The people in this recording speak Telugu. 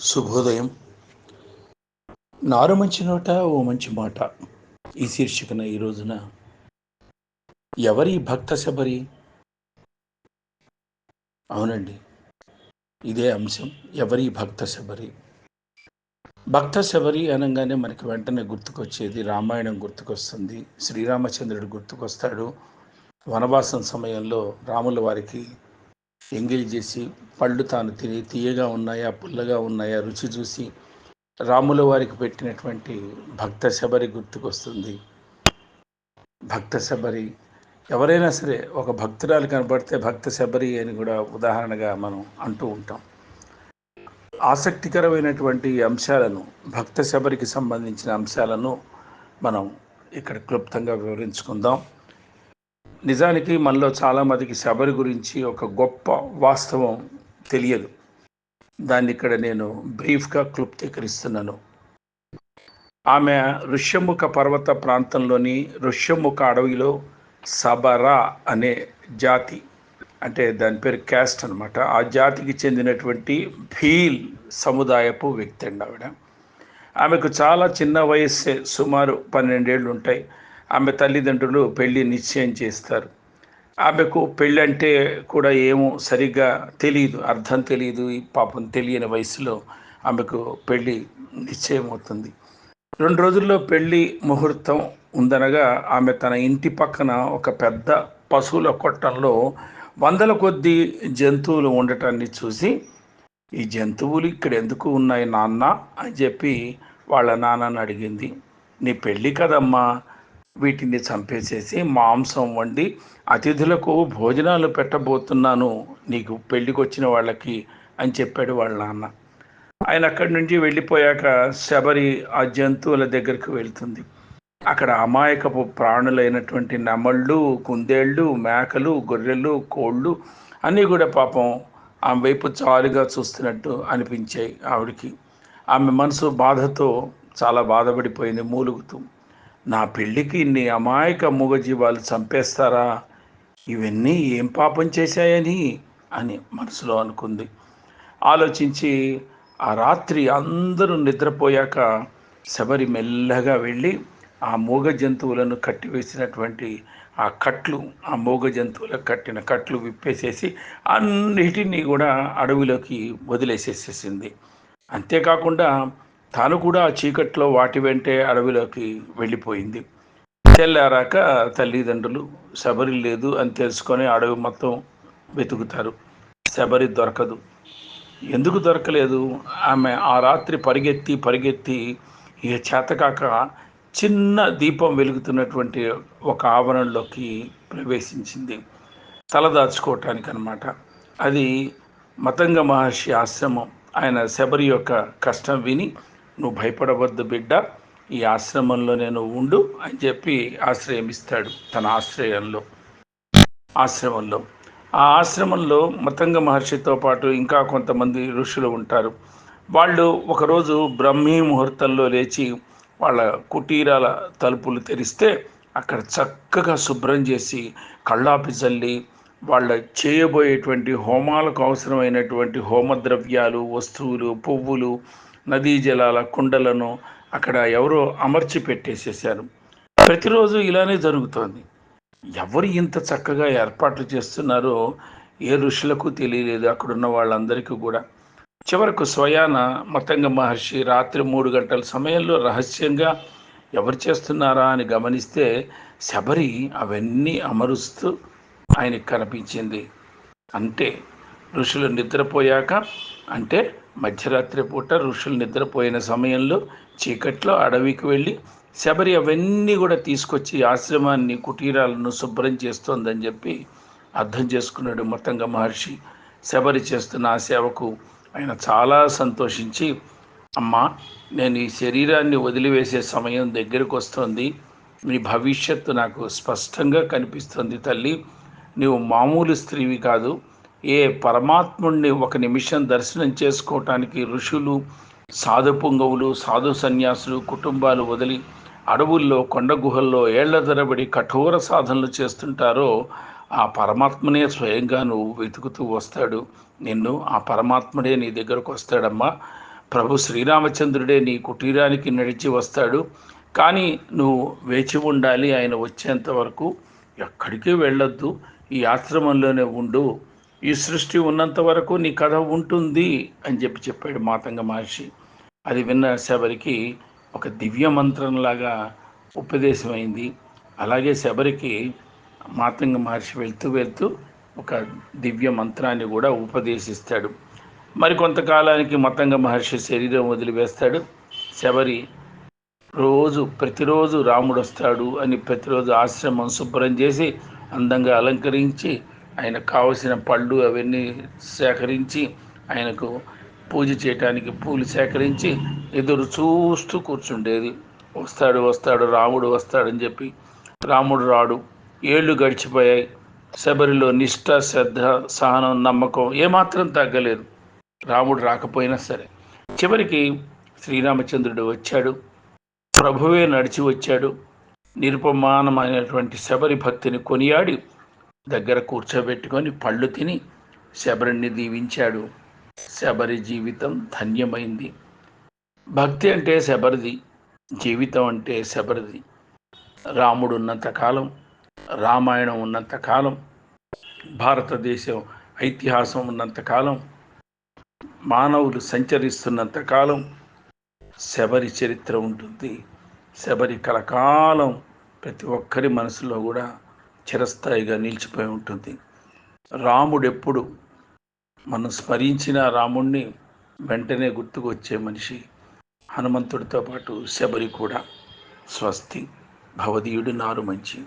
శుభోదయం. నారు మంచి నోట ఓ మంచి మాట. ఈ శీర్షికన ఈ రోజున ఎవరి భక్త శబరి? అవునండి ఇదే అంశం. ఎవరి భక్త శబరి? భక్త శబరి అనగానే మనకి వెంటనే గుర్తుకొచ్చేది రామాయణం గుర్తుకొస్తుంది. శ్రీరామచంద్రుడు గుర్తుకొస్తాడు. వనవాసం సమయంలో రాముల వారికి ఎంగిల్ చేసి పళ్ళు తాను తిని తీయగా ఉన్నాయా పుల్లగా ఉన్నాయా రుచి చూసి రాముల వారికి పెట్టినటువంటి భక్త శబరి గుర్తుకొస్తుంది. భక్త శబరి ఎవరైనా సరే ఒక భక్తురాలు కనబడితే భక్త శబరి అని కూడా ఉదాహరణగా మనం అంటూ ఉంటాం. ఆసక్తికరమైనటువంటి అంశాలను భక్త శబరికి సంబంధించిన అంశాలను మనం ఇక్కడ క్లుప్తంగా వివరించుకుందాం. నిజానికి మనలో చాలామందికి శబరి గురించి ఒక గొప్ప వాస్తవం తెలియదు. దాన్ని ఇక్కడ నేను బ్రీఫ్గా క్లుప్తీకరిస్తున్నాను. ఆమె ఋష్యముఖ పర్వత ప్రాంతంలోని ఋష్యముఖ అడవిలో సబరా అనే జాతి అంటే దాని పేరు క్యాస్ట్ అనమాట ఆ జాతికి చెందినటువంటి భీల్ సముదాయపు వ్యక్తి అండి ఆవిడ. ఆమెకు చాలా చిన్న వయస్సే సుమారు పన్నెండేళ్ళు ఉంటాయి. ఆమె తల్లిదండ్రులు పెళ్ళి నిశ్చయం చేస్తారు. ఆమెకు పెళ్ళి అంటే కూడా ఏమో సరిగ్గా తెలియదు అర్థం తెలియదు పాపం తెలియని వయసులో ఆమెకు పెళ్ళి నిశ్చయం అవుతుంది రెండు రోజుల్లో పెళ్ళి ముహూర్తం ఉందనగా ఆమె తన ఇంటి పక్కన ఒక పెద్ద పశువుల కొట్టంలో వందల కొద్ది జంతువులు ఉండటాన్ని చూసి ఈ జంతువులు ఇక్కడ ఎందుకు ఉన్నాయి నాన్న? అని చెప్పి వాళ్ళ నాన్నని అడిగింది. నీ పెళ్ళి కదమ్మా వీటిని చంపేసేసి మాంసం వండి అతిథులకు భోజనాలు పెట్టబోతున్నాను నీకు పెళ్ళికి వచ్చిన వాళ్ళకి అని చెప్పాడు వాళ్ళ నాన్న. ఆయన అక్కడి నుంచి వెళ్ళిపోయాక శబరి ఆ జంతువుల దగ్గరికి వెళ్తుంది. అక్కడ అమాయకపు ప్రాణులైనటువంటి నమళ్ళు కుందేళ్ళు మేకలు గొర్రెలు కోళ్ళు అన్నీ కూడా పాపం ఆమె వైపు చాలుగా చూస్తున్నట్టు అనిపించాయి ఆవిడికి. ఆమె మనసు బాధతో చాలా బాధపడిపోయింది మూలుగుతూ. నా పెళ్ళికి ఇన్ని అమాయక మూగజీవాలు చంపేస్తారా? ఇవన్నీ ఏం పాపం చేశాయని అని మనసులో అనుకుంది. ఆలోచించి ఆ రాత్రి అందరూ నిద్రపోయాక శబరి మెల్లగా వెళ్ళి ఆ మూగ జంతువులను కట్టివేసినటువంటి ఆ కట్లు ఆ మూగ జంతువులకు కట్టిన కట్లు విప్పేసేసి అన్నిటినీ కూడా అడవిలోకి వదిలేసేసేసింది. అంతేకాకుండా తాను కూడా ఆ చీకట్లో వాటి వెంటే అడవిలోకి వెళ్ళిపోయింది. తెల్లారాక తల్లిదండ్రులు శబరి లేదు అని తెలుసుకొని అడవి మొత్తం వెతుకుతారు. శబరి దొరకదు. ఎందుకు దొరకలేదు? ఆమె ఆ రాత్రి పరిగెత్తి పరిగెత్తి ఇక చేతకాక చిన్న దీపం వెలుగుతున్నటువంటి ఒక ఆవరణలోకి ప్రవేశించింది. తలదాచుకోవటానికి అనమాట అది మతంగ మహర్షి ఆశ్రమం. ఆయన శబరి యొక్క కష్టం విని నువ్వు భయపడవద్దు బిడ్డ ఈ ఆశ్రమంలో నేను ఉండు అని చెప్పి ఆశ్రయం ఇస్తాడు తన ఆశ్రయంలో ఆశ్రమంలో. ఆ ఆశ్రమంలో మతంగ మహర్షితో పాటు ఇంకా కొంతమంది ఋషులు ఉంటారు. వాళ్ళు ఒకరోజు బ్రహ్మీ ముహూర్తంలో లేచి వాళ్ళ కుటీరాల తలుపులు తెరిస్తే అక్కడ చక్కగా శుభ్రం చేసి కళ్ళాపి చల్లి వాళ్ళ చేయబోయేటువంటి హోమాలకు అవసరమైనటువంటి హోమద్రవ్యాలు వస్తువులు పువ్వులు నదీ జలాల కుండలను అక్కడ ఎవరో అమర్చి పెట్టేసేసారు ప్రతిరోజు ఇలానే జరుగుతోంది. ఎవరు ఇంత చక్కగా ఏర్పాట్లు చేస్తున్నారో ఏ ఋషులకు తెలియలేదు అక్కడున్న వాళ్ళందరికీ కూడా. చివరకు స్వయాన మతంగ మహర్షి రాత్రి మూడు గంటల సమయంలో రహస్యంగా ఎవరు చేస్తున్నారా అని గమనిస్తే శబరి అవన్నీ అమరుస్తూ ఆయనకి కనిపించింది. అంటే ఋషులు నిద్రపోయాక అంటే మధ్యరాత్రి పూట ఋషులు నిద్రపోయిన సమయంలో చీకట్లో అడవికి వెళ్ళి శబరి అవన్నీ కూడా తీసుకొచ్చి ఆశ్రమాన్ని కుటీరాలను శుభ్రం చేస్తోందని చెప్పి అర్థం చేసుకున్నాడు మతంగ మహర్షి. శబరి చేస్తున్న ఆ సేవకు ఆయన చాలా సంతోషించి అమ్మా నేను ఈ శరీరాన్ని వదిలివేసే సమయం దగ్గరకు వస్తుంది. నీ భవిష్యత్తు నాకు స్పష్టంగా కనిపిస్తుంది తల్లి. నీవు మామూలు స్త్రీవి కాదు. ఏ పరమాత్ముణ్ణి ఒక నిమిషం దర్శనం చేసుకోవటానికి ఋషులు సాధు పుంగవులు సాధు సన్యాసులు కుటుంబాలు వదిలి అడవుల్లో కొండ గుహల్లో ఏళ్ళ తరబడి కఠోర సాధనలు చేస్తుంటారో ఆ పరమాత్మనే స్వయంగా నువ్వు వెతుకుతూ వస్తాడు. నిన్ను ఆ పరమాత్ముడే నీ దగ్గరకు వస్తాడమ్మా. ప్రభు శ్రీరామచంద్రుడే నీ కుటీరానికి నడిచి వస్తాడు. కానీ నువ్వు వేచి ఉండాలి. ఆయన వచ్చేంత వరకు ఎక్కడికి వెళ్ళొద్దు. ఈ ఆశ్రమంలోనే ఉండు. ఈ సృష్టి ఉన్నంత వరకు నీ కథ ఉంటుంది అని చెప్పి చెప్పాడు మాతంగ మహర్షి. అది విన్న శబరికి ఒక దివ్య మంత్రంలాగా ఉపదేశమైంది. అలాగే శబరికి మాతంగ మహర్షి వెళ్తూ వెళ్తూ ఒక దివ్య మంత్రాన్ని కూడా ఉపదేశిస్తాడు. మరి కొంతకాలానికి మతంగ మహర్షి శరీరం వదిలివేస్తాడు. శబరి రోజు ప్రతిరోజు రాముడు వస్తాడు అని ప్రతిరోజు ఆశ్రమం శుభ్రం చేసి అందంగా అలంకరించి ఆయనకు కావలసిన పళ్ళు అవన్నీ సేకరించి ఆయనకు పూజ చేయటానికి పూలు సేకరించి ఎదురు చూస్తూ కూర్చుండేది. వస్తాడు వస్తాడు రాముడు వస్తాడని చెప్పి రాముడు రాడు. ఏళ్ళు గడిచిపోయాయి. శబరిలో నిష్ఠ శ్రద్ధ సహనం నమ్మకం ఏమాత్రం తగ్గలేదు. రాముడు రాకపోయినా సరే. చివరికి శ్రీరామచంద్రుడు వచ్చాడు. ప్రభువే నడిచి వచ్చాడు. నిరుపమానమైనటువంటి శబరి భక్తిని కొనియాడి దగ్గర కూర్చోబెట్టుకొని పళ్ళు తిని శబరిని దీవించాడు. శబరి జీవితం ధన్యమైంది. భక్తి అంటే శబరిది జీవితం అంటే శబరిది. రాముడు ఉన్నంతకాలం రామాయణం ఉన్నంతకాలం భారతదేశం ఐతిహాసం ఉన్నంతకాలం మానవులు సంచరిస్తున్నంతకాలం శబరి చరిత్ర ఉంటుంది. శబరి కలకాలం ప్రతి ఒక్కరి మనసులో కూడా చిరస్థాయిగా నిలిచిపోయి ఉంటుంది. రాముడు ఎప్పుడు మనం స్మరించిన రాముణ్ణి వెంటనే గుర్తుకు వచ్చే మనిషి హనుమంతుడితో పాటు శబరి కూడా. స్వస్తి. భవదీయుడు నారు మంచి.